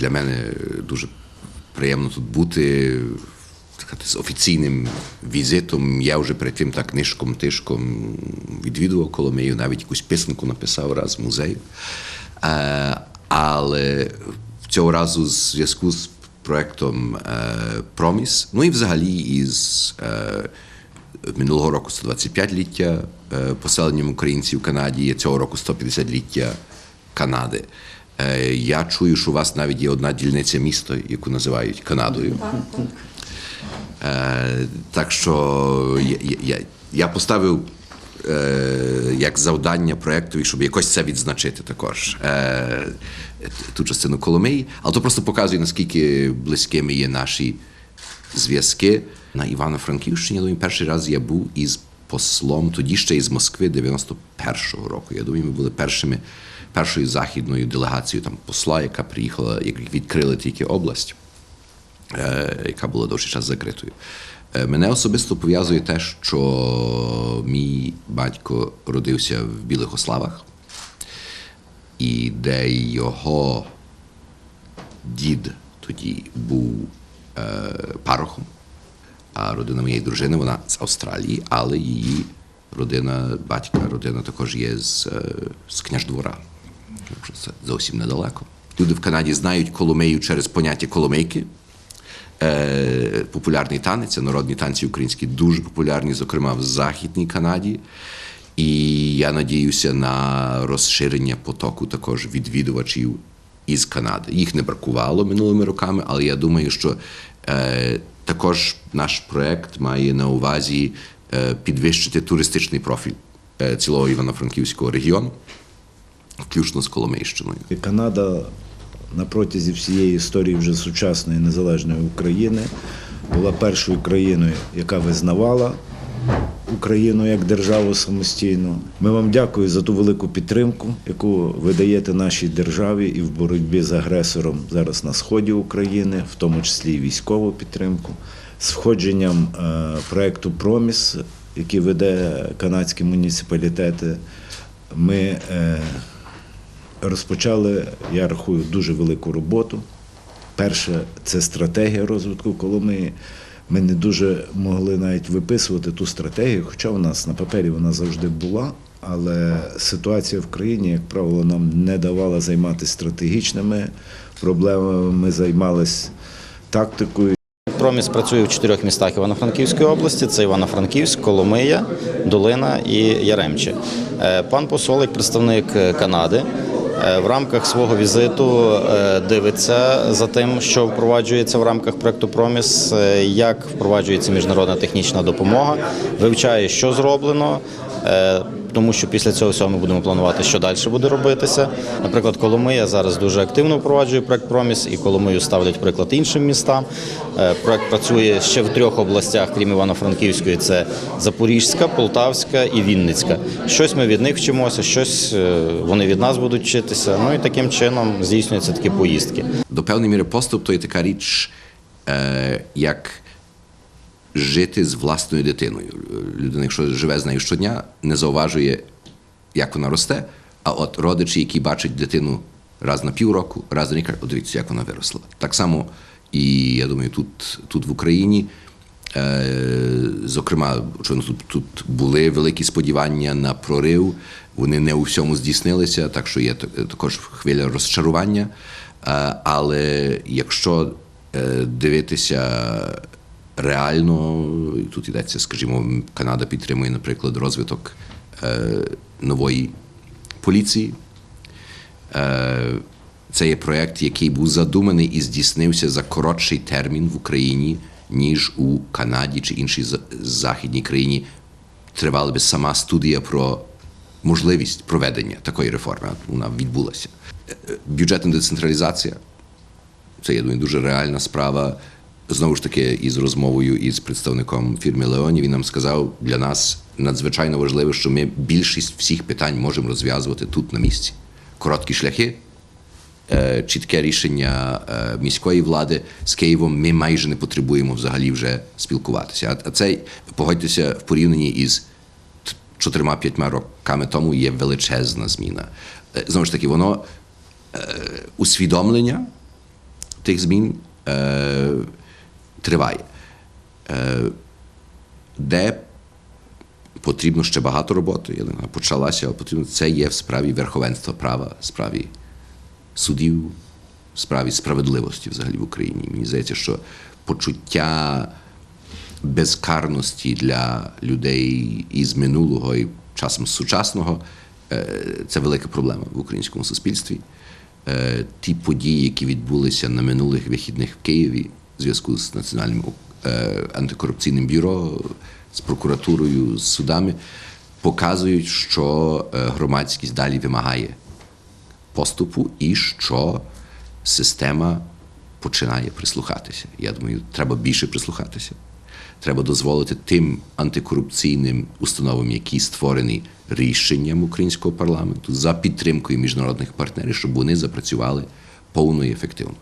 Для мене дуже приємно тут бути з офіційним візитом. Я вже перед тим так нишком тишком відвідував Коломию, навіть якусь писанку написав раз в музею. Е, але цього разу в зв'язку з проектом е, Проміс, ну і взагалі із е, минулого року 125-ліття е, поселенням українців в Канаді, цього року 150-ліття Канади. Е, Я чую, що у вас навіть є одна дільниця міста, яку називають Канадою. Е, Так що я, я- я, поставив е, як завдання проєкту, щоб якось це відзначити також. Е, Ту частину Коломиї, але то просто показує, наскільки близькими є наші зв'язки. На Івано-Франківщині, я думаю, перший раз я був із послом, тоді ще із Москви 91-го року. Я думаю, ми були першими, першою західною делегацією там посла, яка приїхала, як відкрили тільки область е, яка була довший час закритою. Е, Мене особисто пов'язує те, що мій батько родився в Білих Ославах, і де його дід тоді був е, парохом, родина моєї дружини, вона з Австралії, але її родина, батька, родина також є з, е, з княждвора. Це зовсім недалеко. Люди в Канаді знають Коломею через поняття коломейки. Е, популярний танець, народні танці українські дуже популярні, зокрема в Західній Канаді. І я надіюся на розширення потоку також відвідувачів із Канади. Їх не бракувало минулими роками, але я думаю, що е, також наш проект має на увазі е, підвищити туристичний профіль е, цілого Івано-Франківського регіону, включно з Коломийщиною. Канада на протязі всієї історії вже сучасної незалежної України була першою країною, яка визнавала Україну як державу самостійну. Ми вам дякую за ту велику підтримку, яку ви даєте нашій державі і в боротьбі з агресором зараз на сході України, в тому числі і військову підтримку. З входженням е, проекту Проміс, який веде канадські муніципалітети, ми е, розпочали, я рахую, дуже велику роботу. Перше це стратегія розвитку Коломиї. Ми не дуже могли навіть виписувати ту стратегію, хоча у нас на папері вона завжди була. Але ситуація в країні, як правило, нам не давала займатися стратегічними проблемами. Ми займалися тактикою. Проміс працює в чотирьох містах Івано-Франківської області: це Івано-Франківськ, Коломия, Долина і Яремче. Е, Пан посол, представник е, Канади, в рамках свого візиту е, дивиться за тим, що впроваджується в рамках проекту Проміс, е, як впроваджується міжнародна технічна допомога, вивчає, що зроблено. Тому що після цього всього ми будемо планувати, що далі буде робитися. Наприклад, Коломия зараз дуже активно впроваджує проект Проміс, і Коломию ставлять приклад іншим містам. Е, Проект працює ще в трьох областях, крім Івано-Франківської: це Запорізька, Полтавська і Вінницька. Щось ми від них вчимося, щось е, вони від нас будуть вчитися. Ну і таким чином здійснюються такі поїздки. до певної міри поступ то є така річ, е, як жити з власною дитиною. Людина, якщо живе з нею щодня, не зауважує, як вона росте. А от родичі, які бачать дитину раз на півроку, раз на рік, «О, дивіться, як вона виросла. Так само, і я думаю, тут, тут в Україні. Е, Зокрема, тут були великі сподівання на прорив. Вони не у всьому здійснилися, так що є також хвиля розчарування. Е, Але якщо е, дивитися реально, і тут йдеться, скажімо, Канада підтримує, наприклад, розвиток е, нової поліції. Е, Це є проєкт, який був задуманий і здійснився за коротший термін в Україні, ніж у Канаді чи іншій західній країні. Тривала би сама студія про можливість проведення такої реформи. Вона відбулася. Е, Бюджетна децентралізація це я думаю, дуже реальна справа. Знову ж таки, із розмовою із представником фірми Леоні він нам сказав, для нас надзвичайно важливо, що ми більшість всіх питань можемо розв'язувати тут на місці. Короткі шляхи, е, чітке рішення е, міської влади з Києвом. Ми майже не потребуємо взагалі вже спілкуватися. А- це погодьтеся в порівнянні із чотирма-п'ятьма роками тому є величезна зміна. Е, Знову ж таки, воно усвідомлення тих змін триває. Е, де потрібно ще багато роботи, я думаю, почалася, але потрібно це є в справі верховенства права, в справі судів, в справі справедливості взагалі в Україні. Мені здається, що почуття безкарності для людей із минулого і часом сучасного е, це велика проблема в українському суспільстві. Е, Ті події, які відбулися на минулих вихідних в Києві в зв'язку з Національним е, антикорупційним бюро, з прокуратурою, з судами, показують, що е, громадськість далі вимагає поступу і що система починає прислухатися. Я думаю, треба більше прислухатися. Треба дозволити тим антикорупційним установам, які створені рішенням українського парламенту за підтримкою міжнародних партнерів, щоб вони запрацювали повно і ефективно.